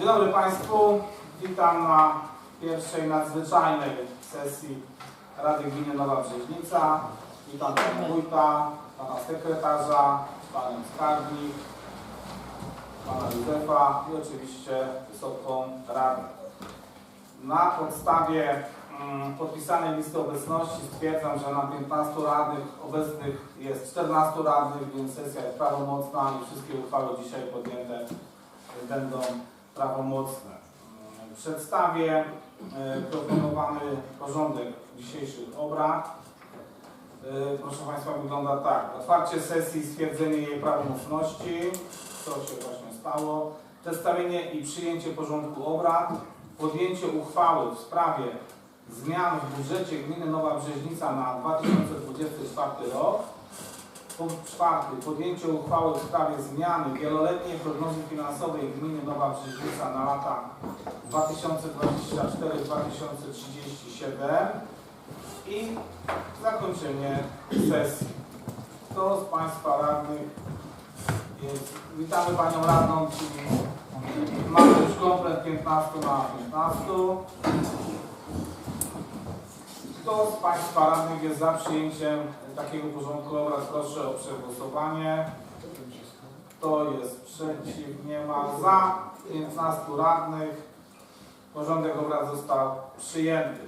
Dzień dobry Państwu. Witam na pierwszej nadzwyczajnej sesji Rady Gminy Nowa Brzeźnica. Witam Pana Wójta, Pana Sekretarza, Panią Skarbnik, Pana Józefa i oczywiście Wysoką Radę. Na podstawie mm, podpisanej listy obecności stwierdzam, że na 15 radnych obecnych jest 14 radnych, więc sesja jest prawomocna i wszystkie uchwały dzisiaj podjęte będą prawomocne. Mm, Przedstawię e, proponowany porządek dzisiejszych obrad. E, Proszę Państwa, wygląda tak. Otwarcie sesji, stwierdzenie jej prawomocności, co się właśnie stało. Przedstawienie i przyjęcie porządku obrad. Podjęcie uchwały w sprawie zmian w budżecie Gminy Nowa Brzeźnica na 2024 rok. Punkt czwarty. Podjęcie uchwały w sprawie zmiany wieloletniej prognozy finansowej Gminy Nowa Brzeźnica na lata 2024-2037 i zakończenie sesji. Kto z Państwa radnych jest? Witamy Panią Radną, czyli mamy już komplet 15 na 15. Kto z Państwa radnych jest za przyjęciem takiego porządku obrad? Proszę o przegłosowanie. Kto jest przeciw? Nie ma. Za 15 radnych. Porządek obrad został przyjęty.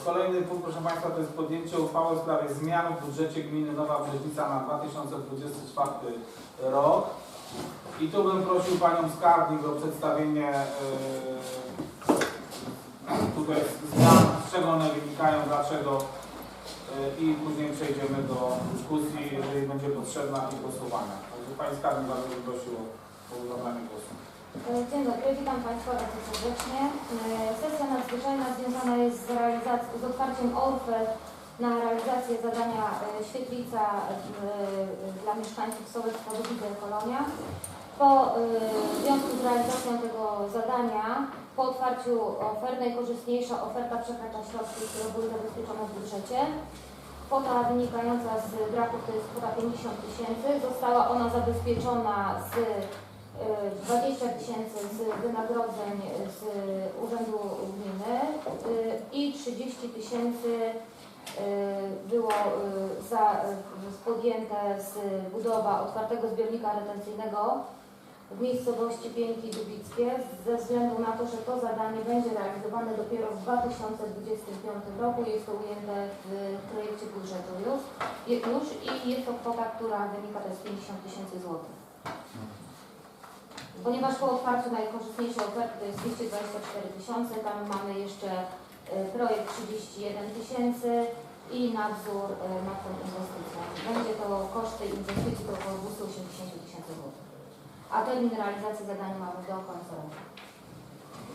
Y, Kolejny punkt, proszę Państwa, to jest podjęcie uchwały w sprawie zmian w budżecie gminy Nowa Brzeźnica na 2024 rok. I tu bym prosił Panią Skarbnik o przedstawienie yy, tutaj zmian, z czego one wynikają, dlaczego yy, i później przejdziemy do dyskusji, jeżeli będzie potrzebna i głosowania. Także Pani Skarbnik bardzo bym prosił o zabranie głosu. Dzień dobry, witam Państwa bardzo serdecznie. E, Sesja nadzwyczajna związana jest z, realizac- z otwarciem ofert na realizację zadania e, Świetlica e, dla mieszkańców Sołec Podobice Kolonia. Po e, w związku z realizacją tego zadania, po otwarciu ofert, najkorzystniejsza oferta przekracza środki, które były zabezpieczone w budżecie. Kwota wynikająca z braku to jest kwota 50 tysięcy. Została ona zabezpieczona z 20 tysięcy z wynagrodzeń z Urzędu Gminy y, i 30 tysięcy y, było y, za, y, podjęte z budowa otwartego zbiornika retencyjnego w miejscowości Pięki Dubickie ze względu na to, że to zadanie będzie realizowane dopiero w 2025 roku. Jest to ujęte w projekcie budżetu już, już i jest to kwota, która wynika to jest 50 tysięcy złotych. Ponieważ po otwarciu najkorzystniejszej oferty to jest 224 tysiące, tam mamy jeszcze y, projekt 31 tysięcy i nadzór y, nad tą inwestycją. Będzie to koszty inwestycji to około 280 tysięcy złotych. A termin realizacji zadania mamy do końca roku.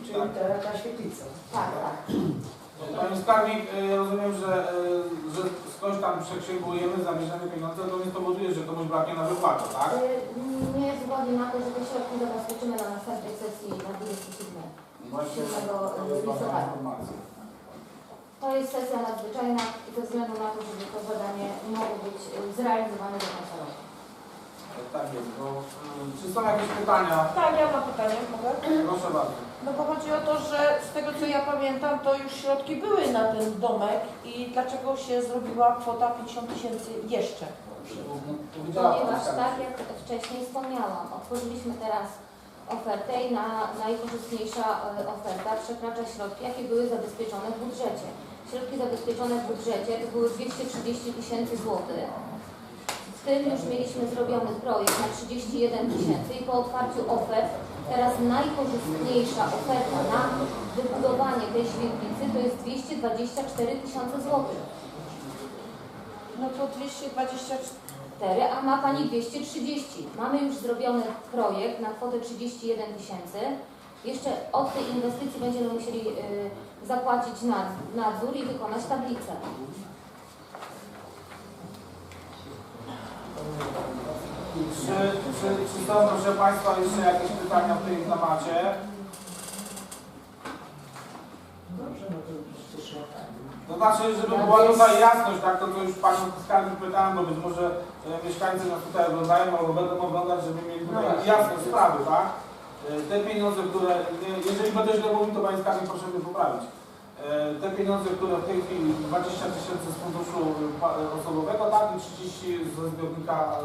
Czyli ta, ta świetlica. Tak, tak. Pani Skarbnik, y, rozumiem, że, y, że skądś tam przeksięgujemy, zabierzemy pieniądze, to nie spowoduje, że komuś braknie na wypłatę, tak? Y, Nie zgodzi na to, że te środki zabezpieczymy na następnej sesji na 27. Właśnie Tego, to jest ważna listopada. To jest sesja nadzwyczajna ze względu na to, żeby to zadanie mogło być zrealizowane do końca roku. Tak jest, bo czy są jakieś pytania? Tak, ja mam pytanie, mogę? Proszę bardzo. No bo chodzi o to, że z tego co ja pamiętam, to już środki były na ten domek i dlaczego się zrobiła kwota 50 tysięcy jeszcze? Ponieważ tak jak wcześniej wspomniałam, otworzyliśmy teraz ofertę i na najkorzystniejsza e, oferta przekracza środki, jakie były zabezpieczone w budżecie. Środki zabezpieczone w budżecie to były 230 tysięcy złotych. Tym już mieliśmy zrobiony projekt na 31 tysięcy i po otwarciu ofert teraz najkorzystniejsza oferta na wybudowanie tej świetlicy to jest 224 tysiące złotych. No to 224. 4, a ma Pani 230. Mamy już zrobiony projekt na kwotę 31 tysięcy. Jeszcze od tej inwestycji będziemy musieli y, zapłacić nad- nadzór i wykonać tablicę. Czy, czy, czy są, proszę Państwa, jeszcze jakieś pytania w tym temacie? To znaczy, żeby była tutaj jasność, tak, to co już Panią Skarbnik pytałem, bo być może e, mieszkańcy nas tutaj oglądają albo będą oglądać, żeby mieli tutaj jasność sprawy, tak? E, Te pieniądze, które, nie- jeżeli będę źle mówił, to Państkami proszę mnie poprawić. E, Te pieniądze, które w tej chwili 20 tysięcy z funduszu pa- osobowego, tak, i 30 ze zbiornika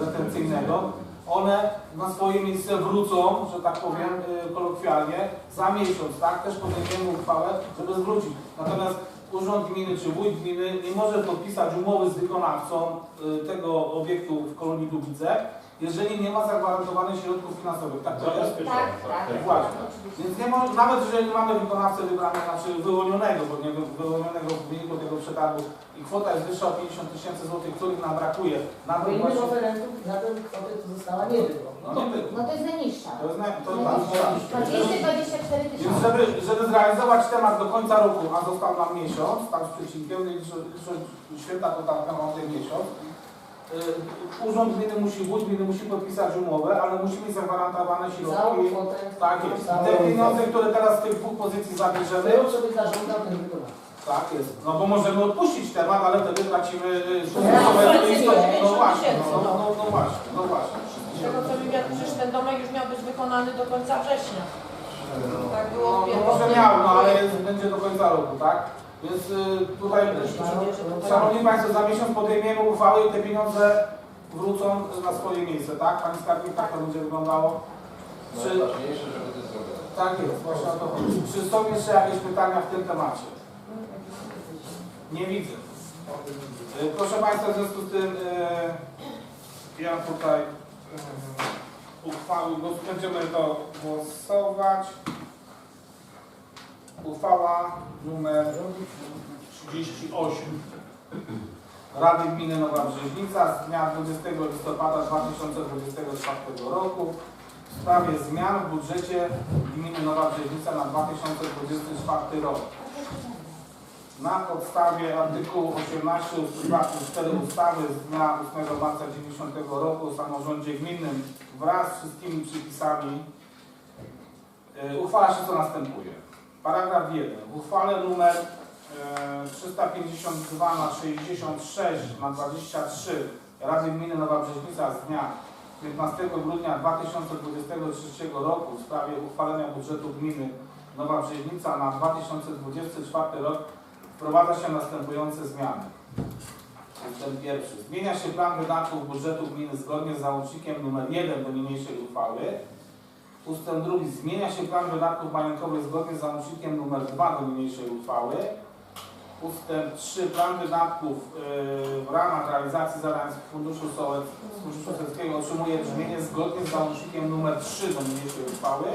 e, retencyjnego, one na swoje miejsce wrócą, że tak powiem e, kolokwialnie, za miesiąc, tak, też podejmiemy uchwałę, żeby zwrócić. Natomiast Urząd Gminy czy Wójt Gminy nie może podpisać umowy z wykonawcą e, tego obiektu w kolonii Dubice, jeżeli nie ma zagwarantowanych środków finansowych. Tak to jest? Tak, tak. Właśnie. Oczywiście. Więc nie może, nawet jeżeli mamy wykonawcę wybranego, znaczy wyłonionego, bo nie wy- wyłonionego w wyniku tego przetargu i kwota jest wyższa o 50 tysięcy złotych, których nam brakuje na tym właśnie... oferentów na tę kwotę to została nie było. No nie było. No to jest najniższa. To jest, na- to jest Najniższa. 224 Więc tysiące. żeby, żeby zrealizować temat do końca roku, a został nam miesiąc, tam z przecinkiem, liczę, liczę święta to tam ten miesiąc, Urząd Gminy musi, Wójt Gminy musi podpisać umowę, ale musi mieć zagwarantowane Całą środki. kwotę. Tak jest. całą Te pieniądze, które teraz z tych dwóch pozycji zabierzemy, Był sobie zażądał ten wykonawca. tak jest. No bo możemy odpuścić temat, ale wtedy tracimy No właśnie, 50 no, no, no, no właśnie, no właśnie. Z tego co mi wiadomo, przecież ten domek już miał być wykonany do końca września. Tak było No, w no może miał, no ale jest, będzie do końca roku, tak? Więc y, tutaj, Szanowni Państwo, za miesiąc podejmiemy uchwałę i te pieniądze wrócą na swoje miejsce, tak? Pani Skarbnik, tak to będzie wyglądało? Czy, Najważniejsze, żeby to zrobione. tak jest, właśnie o to chodzi. Czy są jeszcze jakieś pytania w tym temacie? Nie widzę. Y, Proszę Państwa, w związku z tym y, ja tutaj uchwały, bo będziemy to głosować. Uchwała numer 38 Rady Gminy Nowa Brzeźnica z dnia 20 listopada 2024 roku w sprawie zmian w budżecie Gminy Nowa Brzeźnica na 2024 rok. Na podstawie artykułu 18 ust. 2 ust. 4 ustawy z dnia 8 marca 90 roku o samorządzie gminnym wraz z wszystkimi przepisami e, uchwala się co następuje. Paragraf 1. W uchwale numer e, 352 na 66 na 23 Rady Gminy Nowa Brzeźnica z dnia 15 grudnia 2023 roku w sprawie uchwalenia budżetu gminy Nowa Brzeźnica na 2024 rok wprowadza się następujące zmiany. Ustęp pierwszy. Zmienia się plan wydatków budżetu gminy zgodnie z załącznikiem nr 1 do niniejszej uchwały. Ustęp drugi. Zmienia się plan wydatków majątkowych zgodnie z załącznikiem nr 2 do niniejszej uchwały. Ustęp 3. Plan wydatków yy, w ramach realizacji zadań z Funduszu Sołeckiego otrzymuje brzmienie zgodnie z załącznikiem nr 3 do niniejszej uchwały.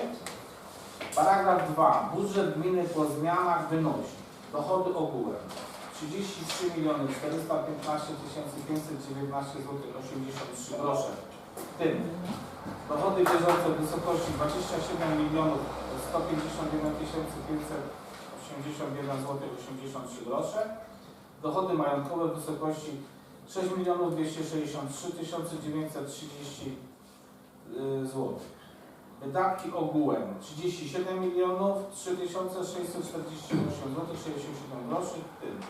Paragraf 2. Budżet gminy po zmianach wynosi dochody ogółem 33 miliony 415 519 zł 83 grosze, w tym. Dochody bieżące w wysokości 27 milionów 151 581 zł 83 grosze, dochody majątkowe w wysokości 6 milionów 263 930 zł. Wydatki ogółem 37 milionów 3648 zł 67 groszy, w tym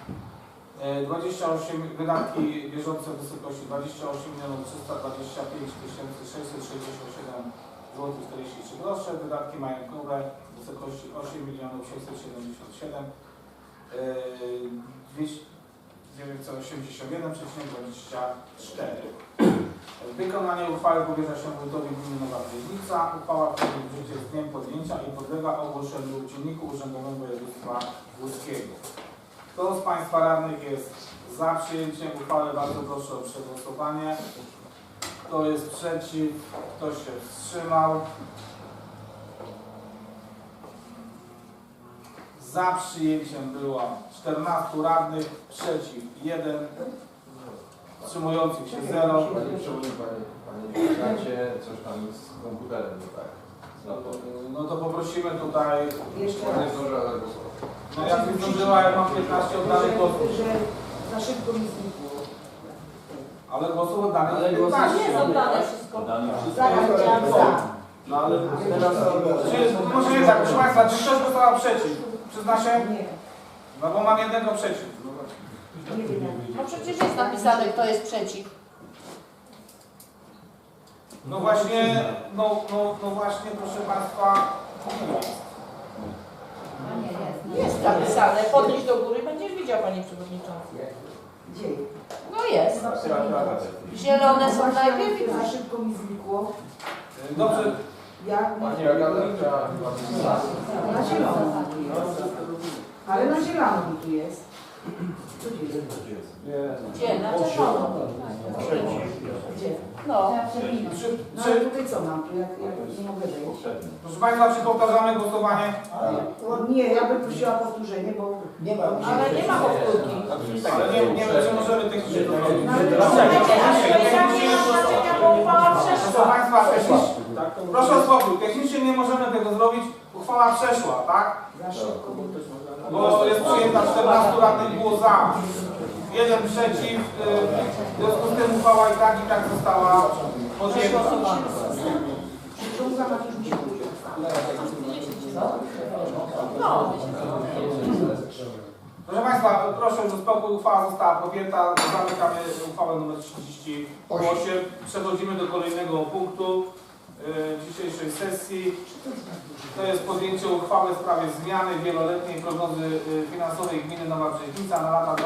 28 wydatki bieżące w wysokości 28 milionów 325 667 zł 43 grosze, wydatki majątkowe w wysokości 8 milionów 677 981,24 Wykonanie uchwały powierza się wójtowi gminy Nowa Brzeźnica. Uchwała wchodzi w życie z dniem podjęcia i podlega ogłoszeniu w Dzienniku Urzędowym Województwa Łódzkiego. Kto z Państwa radnych jest za przyjęciem uchwały? Bardzo proszę o przegłosowanie. Kto jest przeciw? Kto się wstrzymał? Za przyjęciem było 14 radnych, przeciw 1, wstrzymujących się 0. Panie Panie Prezydencie, coś tam z komputerem nie tak. No to poprosimy tutaj, Jeszcze raz. no jak nie zdążyła, ja mam 15 oddanych głosów, Że za szybko mi znikło. ale głosów oddanych Ale jest głosy 15. Nie są dane wszystko. Za chciałam za. No ale teraz, czy, może nie tak, proszę Państwa, czy ktoś głosował przeciw? Przyzna się? Nie, No bo mam jednego przeciw. nie wiem jak. No przecież jest napisane, kto jest przeciw. No właśnie, no, no, no właśnie, proszę Państwa, nie jest. A nie, jest. Jest napisane, podnieść do góry, będziesz widział Panie Przewodniczący. Gdzie? No jest. Zielone są Właśnie najpierw i Za szybko mi znikło. Dobrze, Jak Pani Agata chciała chyba Na zielono tu jest. Ale na zielono mi tu jest. Co dzieje? Gdzie? Na czerwono. Gdzie? No. czy, No ale czy, tutaj co mam? Tu jak, jak nie mogę wejść? proszę Państwa, czy powtarzamy głosowanie? Nie, ja bym prosiła o powtórzenie, bo... Nie ma. Ale nie ma powtórki. Ale nie, nie wiem, czy możemy technicznie to zrobić. Słuchajcie, ale to i tak nie ma znaczenia, bo uchwała Proszę przeszła. Państwa, technicznie, proszę o spokój, technicznie nie możemy tego zrobić, uchwała przeszła, tak? Za szybko. Bo jest przyjęta 14 radnych było za, jeden przeciw, y, w związku z tym uchwała i tak i tak została podjęta. Proszę Państwa, proszę o spokój, uchwała została podjęta, zamykamy uchwałę nr 38. Przechodzimy do kolejnego punktu dzisiejszej sesji. To jest podjęcie uchwały w sprawie zmiany wieloletniej prognozy y, finansowej gminy Nowa Brzeźnica na lata 2024-2037.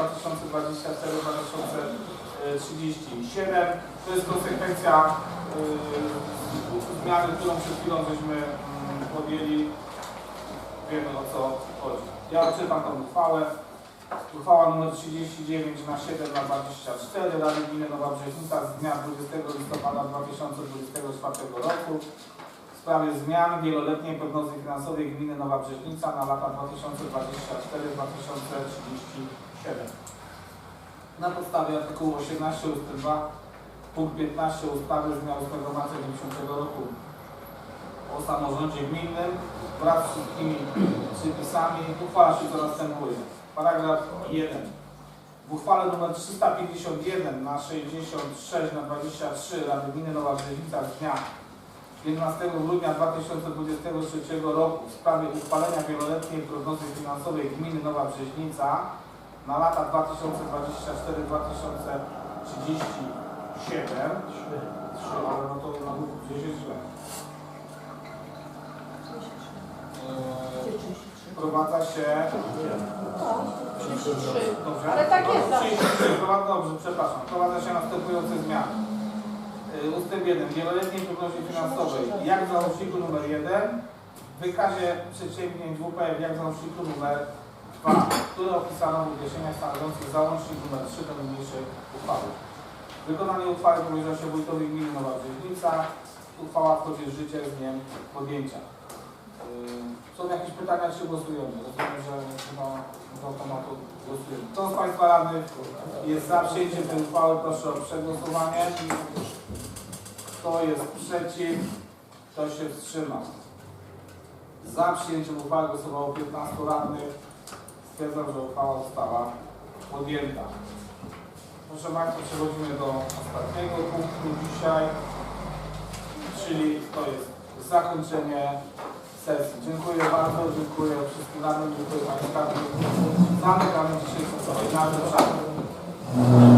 To jest konsekwencja y, zmiany, którą przed chwilą żeśmy mm, podjęli. Wiemy o co chodzi. Ja odczytam tą uchwałę. Uchwała nr 39 na 7 na 24 Rady Gminy Nowa Brzeźnica z dnia 20 listopada 2024 roku w sprawie zmian wieloletniej prognozy finansowej Gminy Nowa Brzeźnica na lata 2024-2037. Na podstawie artykułu 18 ust. 2 punkt 15 ustawy z dnia 8 marca 90 roku o samorządzie gminnym wraz z wszystkimi przepisami uchwala się co następuje. Paragraf 1. W uchwale nr 351 na 66 na 23 Rady Gminy Nowa Brzeźnica z dnia 11 grudnia 2023 roku w sprawie uchwalenia wieloletniej prognozy finansowej Gminy Nowa Brzeźnica na lata 2024-2037 3, ale no to na gdzieś jest źle. Wprowadza się 33. Dobrze. Ale tak jest zawsze. 33. Wprowadza, dobrze, przepraszam. Wprowadza się następujące zmiany. Yy, Ustęp 1. Wieloletniej prognozie finansowej. Jak w załączniku numer 1. W wykazie przedsięwzięć WPF jak w załączniku numer 2, które opisano w wyjaśnieniach stanowiących załącznik numer 3 do niniejszej uchwały. Wykonanie uchwały powierza się wójtowi gminy Nowa Brzeźnica. Uchwała wchodzi w życie z dniem podjęcia. Yy, Są jakieś pytania, czy głosujemy? Rozumiem, że chyba z automatu głosujemy. Kto z Państwa radnych jest za przyjęciem tej uchwały? Proszę o przegłosowanie. Kto jest przeciw? Kto się wstrzymał? Za przyjęciem uchwały głosowało 15 radnych. Stwierdzam, że uchwała została podjęta. Proszę Państwa, przechodzimy do ostatniego punktu dzisiaj, czyli to jest zakończenie sesji. Dziękuję bardzo, dziękuję wszystkim radnym, dziękuję Państwu. Zamykamy dzisiejszą. Na